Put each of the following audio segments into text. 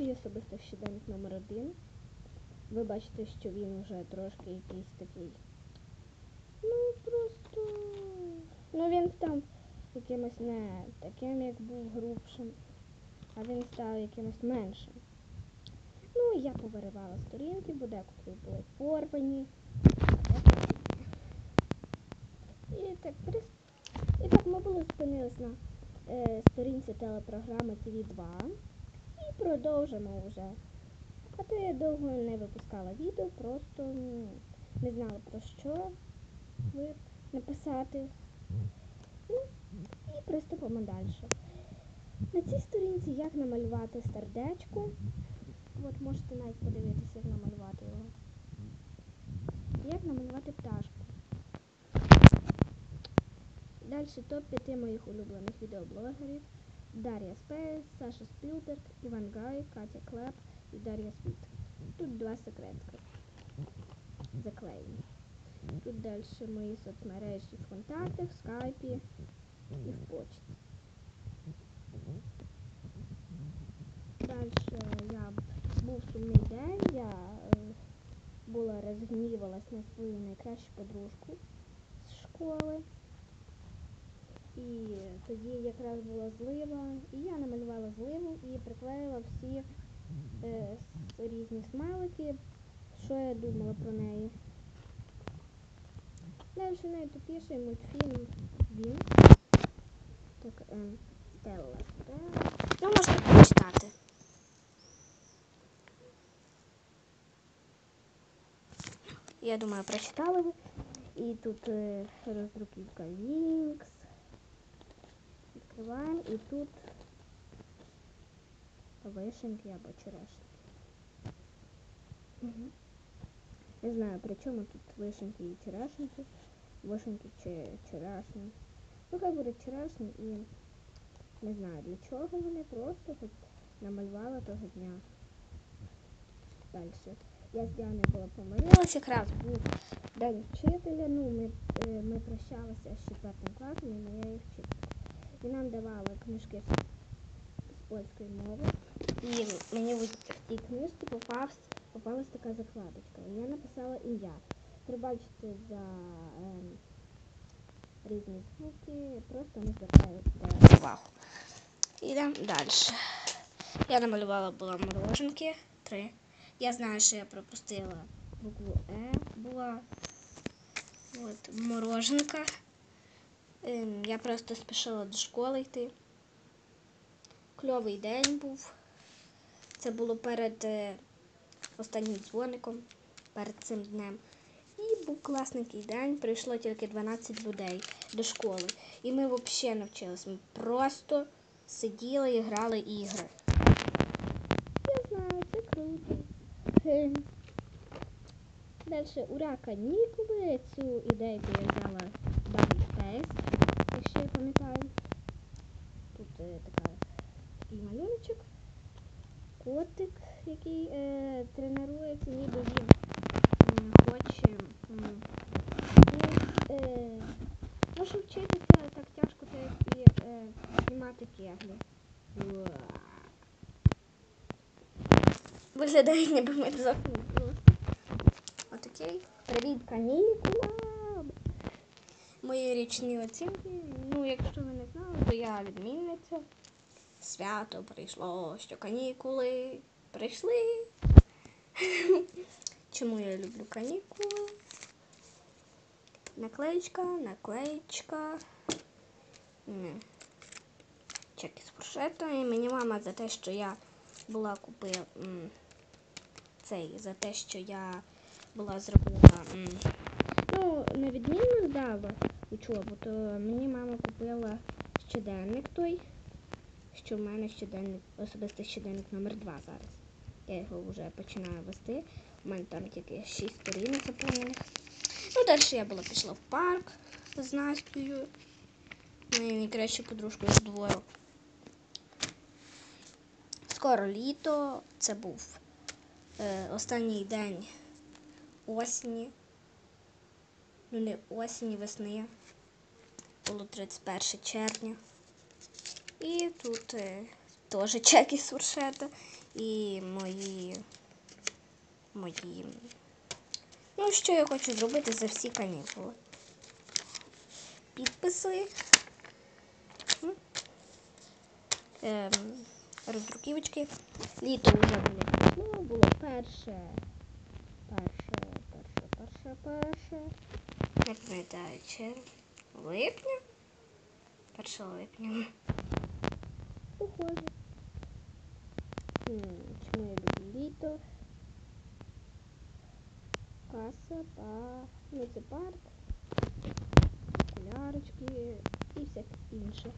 свій особистий щоденник номер один. Ви бачите, що він вже трошки якийсь такий. Ну, просто. Ну він став якимось не таким, як був грубшим, а він став якимось меншим. Ну, я повиривала сторінки, бо декотрі були порвані. І так, і так ми були зупинились на е, сторінці телепрограми ТВ 2 і продовжимо вже. А то я довго не випускала відео, просто не знала про що написати. Ну, і приступимо далі. На цій сторінці як намалювати сердечко. От можете навіть подивитися, як намалювати його. Як намалювати пташку. Далі топ-5 моїх улюблених відеоблогерів. Дар'я Спейс, Саша Спілберг, Іван Гай, Катя Клеп і Дар'я Світ. Тут два секретки заклеєні. Тут далі мої соцмережі в контактах, в скайпі і в почті. Далі я був сумний день, я е, була розгнівалась на свою найкращу подружку з школи. І тоді якраз була злива, і я намалювала зливу і приклеїла всі е, різні смайлики, що я думала про неї. Далі найтупіший мультфільм він. Так, е, Стелла. Ну, можете прочитати. Я думаю, прочитали ви. І тут е, роздруківка Вінкс. Відкриваємо і тут вишеньки або черешні. Угу. Не знаю, при чому тут вишеньки і черешеньки. Вишеньки чи. Ну, хай буде черешні і не знаю для чого вони, просто хоч намалювала того дня. Далі. Я з Діаною була помирилася, якраз був день вчителя. Ну, ми, е, ми прощалися з четвертим класом і моєю вчителькою. І нам давали книжки з, польської мови. І мені в цій книжці попав, попалась така закладочка. І я написала ім'я. Пробачте за ем, різні звуки, просто не звертайте увагу. Йдемо далі. Я намалювала була мороженки. Три. Я знаю, що я пропустила букву Е була. От, мороженка. Ем, я просто спішила до школи йти. Кльовий день був. Це було перед е, останнім дзвоником, перед цим днем. І був класненький день. Прийшло тільки 12 людей до школи. І ми взагалі не вчилися. Ми просто сиділи і грали ігри. Я знаю, це круто. Далі ура канікули. Цю ідейку я взяла з Double Якщо я пам'ятаю. Тут е, така, такий малюночок. Котик, який е, тренується, ніби він хоче. м, ну, е, може вчитися так тяжко, так і е, знімати кеглі. Виглядає, ніби ми зовсім Отакий. Привіт, канікулам! Мої річні оцінки. Ну, якщо ви не знали, то я відмінниця. Свято прийшло, що канікули прийшли. Чому я люблю канікули? Наклеечка, наклеечка. Чеки з фуршетом. І мені мама за те, що я була купила цей, за те, що я була зробила. Ну, на відмінно здала учобу, то мені мама купила щоденник той, що в мене щоденник, особистий щоденник номер 2 зараз. Я його вже починаю вести. У мене там тільки 6 сторінок заповнених. Ну, далі я була пішла в парк з Настею. Моєю найкращою подружкою з двору. Скоро літо. Це був е, останній день осені. Ну, не осені, весни. Було 31 червня. І тут е, теж чеки з фуршета. і мої. Мої. Ну, що я хочу зробити за всі канікули. Підписи. Ем, роздруківочки. Літо вже було пішло, було перше. Перше, перше, перше, перше. Не пам'ятаю, чи липня? 1 липня. Похоже. Чому я люблю літо? Каса, па... Ну, це парк, окулярочки і всяке інше.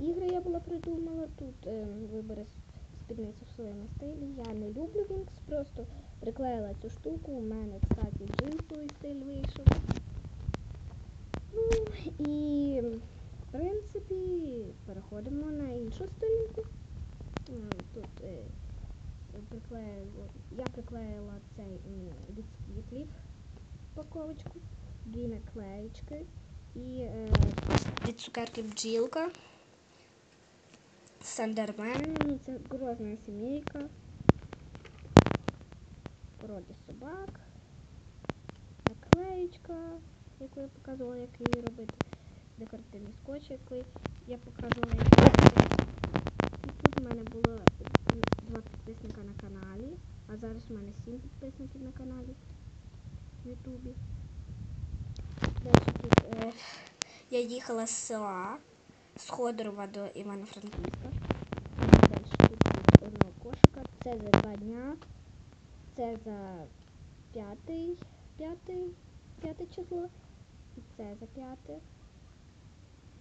Ігри я була придумала. Тут е, вибери спідницю в своєму стилі. Я не люблю Вінкс, просто приклеїла цю штуку. У мене, кстати, джинсовий стиль вийшов. Ну і в принципі переходимо на іншу сторінку. Тут е, приклеїла, я приклеїла цей від світлів упаковочку, дві наклеїчки і е, Від цукерки бджілка. Сандермен. ну, це грозна сімейка. Породи собак. Наклеїчка, яку я показувала, як її робити. Декоративний скотч, який я показувала, як робити. І тут в мене було два підписника на каналі, а зараз у мене сім підписників на каналі в Ютубі. Далі тут е, я їхала з села з Ходорова до Івано-Франківська. Далі тут одного кошика. Це за два дня. Це за п'ятий, п'ятий, п'яте число. І це за п'яте.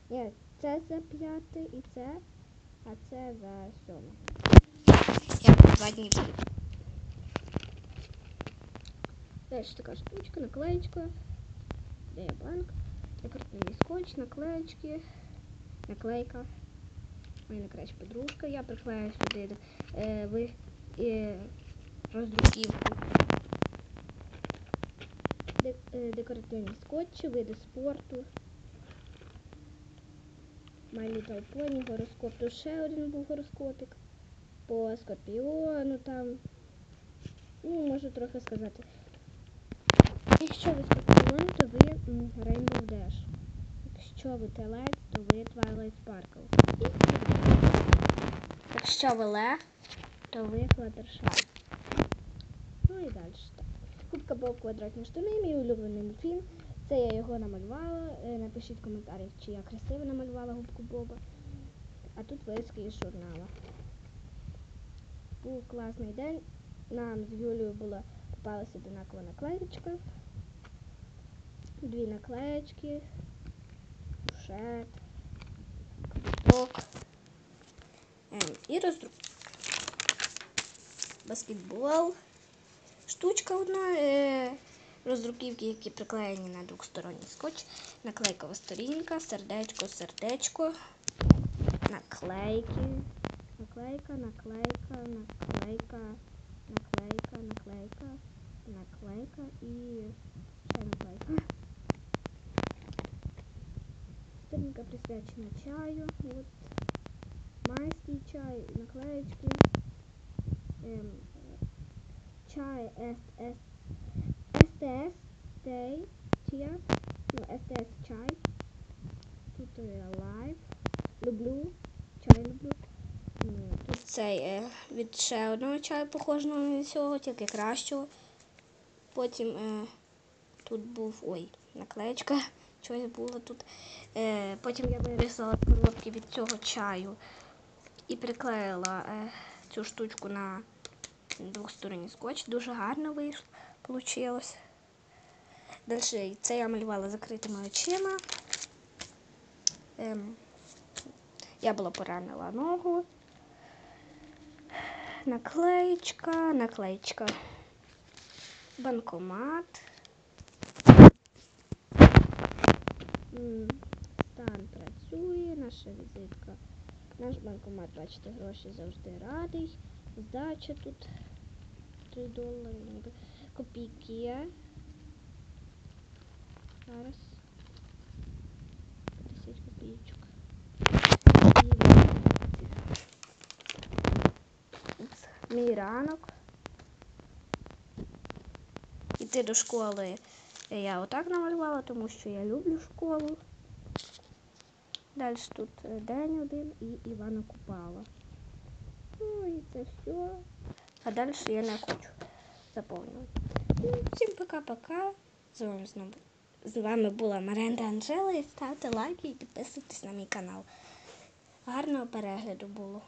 Ні, це за п'яте і це, а це за сьоме. Я два дні буду. Далі така штучка, наклеечка. Де є банк? Декоративний скотч, наклеечки, наклейка. Моя найкраща подружка. Я приклею сюди е, ви, е, роздруківку. Е, декоративні скотчі, види спорту. My Little Pony, гороскоп. Тут ще один був гороскопик. По скорпіону там. Ну, можу трохи сказати. Якщо ви скорпіон, то ви Rainbow Dash. Якщо ви телець, то ви Twilight Sparkle. Якщо ви лев, то ви Fluttershy. Ну і далі. Так. Кубка Боб квадратні штани, мій улюблений мультфільм. Це я його намалювала. Е, Напишіть в коментарях, чи я красиво намалювала губку Боба. А тут вирізки із журнала. Був класний день. Нам з Юлією була попалася одинакова наклеєчка. Дві наклеєчки. Шет. квиток ем, і роздрuk. Баскетбол. Штучка одна. Е, роздруківки, які приклеєні на двосторонній скотч. Наклейкова сторінка, сердечко, сердечко. Наклейки. Наклейка, наклейка, наклейка, наклейка, наклейка, наклейка і ще наклейка. Сторінка присвячена чаю. От майський чай, наклеечки. Ем, чай СС СТС Тей Тія. Ну, СТС чай. Тут е, лайф. Люблю. Чай люблю. М, Тут цей від ще одного чаю похожого на цього, тільки кращого. Потім е, тут був ой, наклеєчка. Щось було тут. Е, потім я вирізала коробки від цього чаю і приклеїла е, цю штучку на двосторонній скотч. Дуже гарно вийшло. Получилось. Далі це я малювала закритими очима. Ем, я була поранила ногу. Наклеечка, наклеечка. Банкомат. М, Стан працює, наша візитка. Наш банкомат, бачите, гроші завжди радий. Здача тут 3 долари, ніби копійки. Зараз. 50 копійочок. Мій ранок. Іти до школи я отак намалювала, тому що я люблю школу. Далі тут е, день один і Івана Купала. Ну це все. А далі я заповнювати. Ну, всім пока-пока. З вами знову. З вами була Маренда Анжела і ставте лайки і підписуйтесь на мій канал. Гарного перегляду було.